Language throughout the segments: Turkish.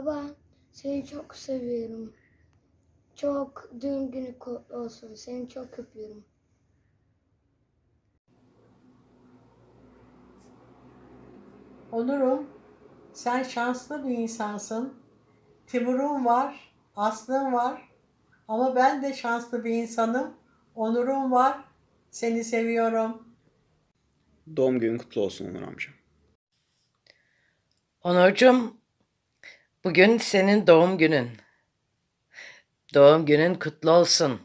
Baba seni çok seviyorum. Çok düğün günü kutlu olsun. Seni çok öpüyorum. Onurum, sen şanslı bir insansın. Timur'un var, Aslın var. Ama ben de şanslı bir insanım. Onur'um var. Seni seviyorum. Doğum günün kutlu olsun Onur amca. Onurcuğum, bugün senin doğum günün. Doğum günün kutlu olsun.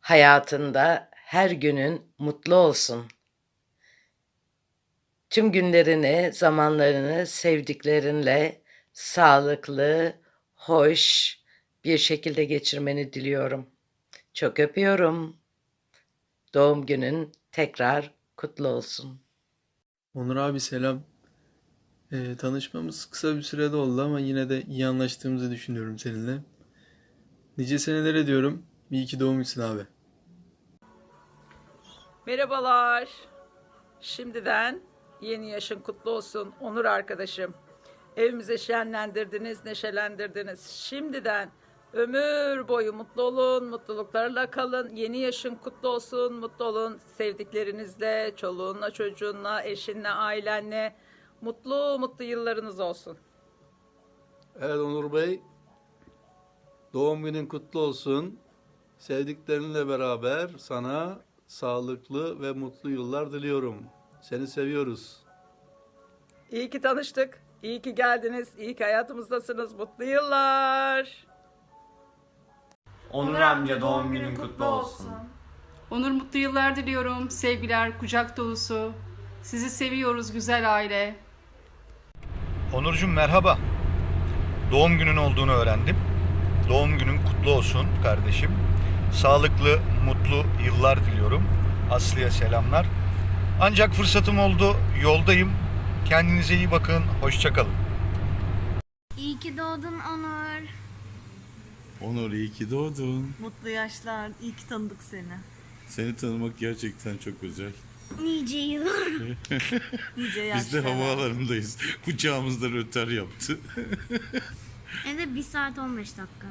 Hayatında her günün mutlu olsun. Tüm günlerini, zamanlarını sevdiklerinle sağlıklı, hoş bir şekilde geçirmeni diliyorum. Çok öpüyorum. Doğum günün tekrar kutlu olsun. Onur abi selam. Ee, tanışmamız kısa bir sürede oldu ama yine de iyi anlaştığımızı düşünüyorum seninle. Nice senelere diyorum. İyi ki doğmuşsun abi. Merhabalar. Şimdiden yeni yaşın kutlu olsun Onur arkadaşım. Evimize şenlendirdiniz, neşelendirdiniz. Şimdiden ömür boyu mutlu olun, mutluluklarla kalın. Yeni yaşın kutlu olsun, mutlu olun. Sevdiklerinizle, çoluğunla, çocuğunla, eşinle, ailenle. Mutlu mutlu yıllarınız olsun. Evet Onur Bey, doğum günün kutlu olsun. Sevdiklerinle beraber sana sağlıklı ve mutlu yıllar diliyorum. Seni seviyoruz. İyi ki tanıştık. İyi ki geldiniz. İyi ki hayatımızdasınız. Mutlu yıllar. Onur amca doğum günün kutlu olsun. Onur mutlu yıllar diliyorum. Sevgiler, kucak dolusu. Sizi seviyoruz güzel aile. Onurcuğum merhaba. Doğum günün olduğunu öğrendim. Doğum günün kutlu olsun kardeşim. Sağlıklı, mutlu yıllar diliyorum. Aslı'ya selamlar. Ancak fırsatım oldu, yoldayım. Kendinize iyi bakın, hoşçakalın. İyi ki doğdun Onur. Onur iyi ki doğdun. Mutlu yaşlar. İyi ki tanıdık seni. Seni tanımak gerçekten çok özel. Nice yıllar. Nice yaşlara. Biz de havaalanındayız. Kucağımızda röter yaptı. Hem de 1 saat 15 dakika.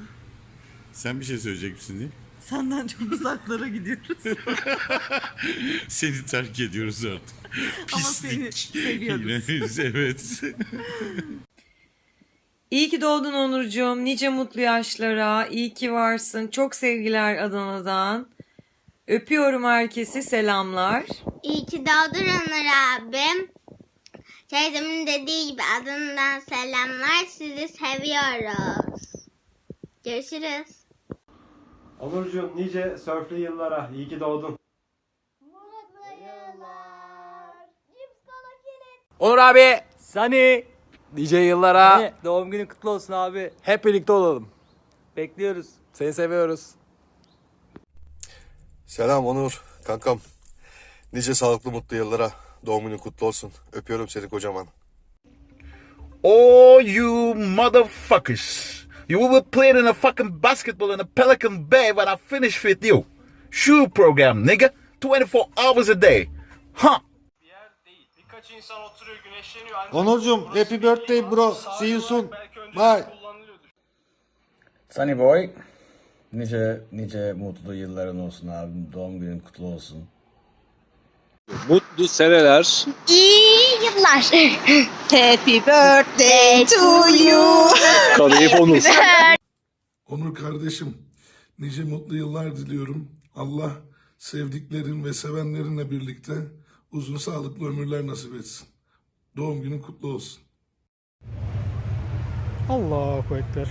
Sen bir şey söyleyecek misin değil mi? Senden çok uzaklara gidiyoruz. Seni terk ediyoruz artık. Ama seni seviyoruz. Evet. İyi ki doğdun Onurcuğum. Nice mutlu yaşlara. İyi ki varsın. Çok sevgiler Adana'dan. Öpüyorum herkesi. Selamlar. İyi ki doğdun Onur abim. Teyzemin dediği gibi adından selamlar. Sizi seviyoruz. Görüşürüz. Onurcuğum nice sörflü yıllara. İyi ki doğdun. Onur abi. Sani. Nice yıllara. Doğum günün kutlu olsun abi. Hep birlikte olalım. Bekliyoruz. Seni seviyoruz. Selam Onur. Kankam. Nice sağlıklı mutlu yıllara. Doğum günün kutlu olsun. Öpüyorum seni kocaman. Oh you motherfuckers. You will be playing in a fucking basketball in a Pelican Bay when I finish with you. Shoe program nigga. 24 hours a day. Huh. Birkaç insan oturuyor güneşleniyor. Ancak Onurcuğum, happy birthday bro. See you soon. Bye. Sunny boy. Nice nice mutlu yılların olsun abim. Doğum günün kutlu olsun. Mutlu seneler. İyi yıllar. Happy birthday to you. Kadayıf Onur. Onur kardeşim. Nice mutlu yıllar diliyorum. Allah sevdiklerin ve sevenlerinle birlikte uzun sağlıklı ömürler nasip etsin. Doğum günün kutlu olsun. Allahu Ekber.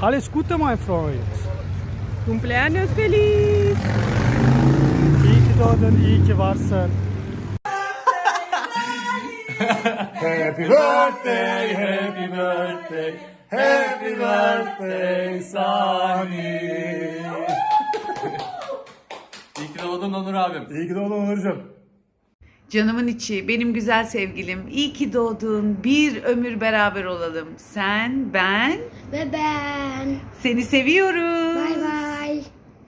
Alles Gute mein Freund. Cumpleaños feliz. İyi ki doğdun, iyi ki varsın. happy birthday, happy birthday, happy birthday Sani. İyi ki doğdun Onur abim. İyi ki doğdun Onurcuğum. Canımın içi, benim güzel sevgilim. İyi ki doğdun. Bir ömür beraber olalım. Sen, ben. Ve ben. Seni seviyoruz. Bay bay.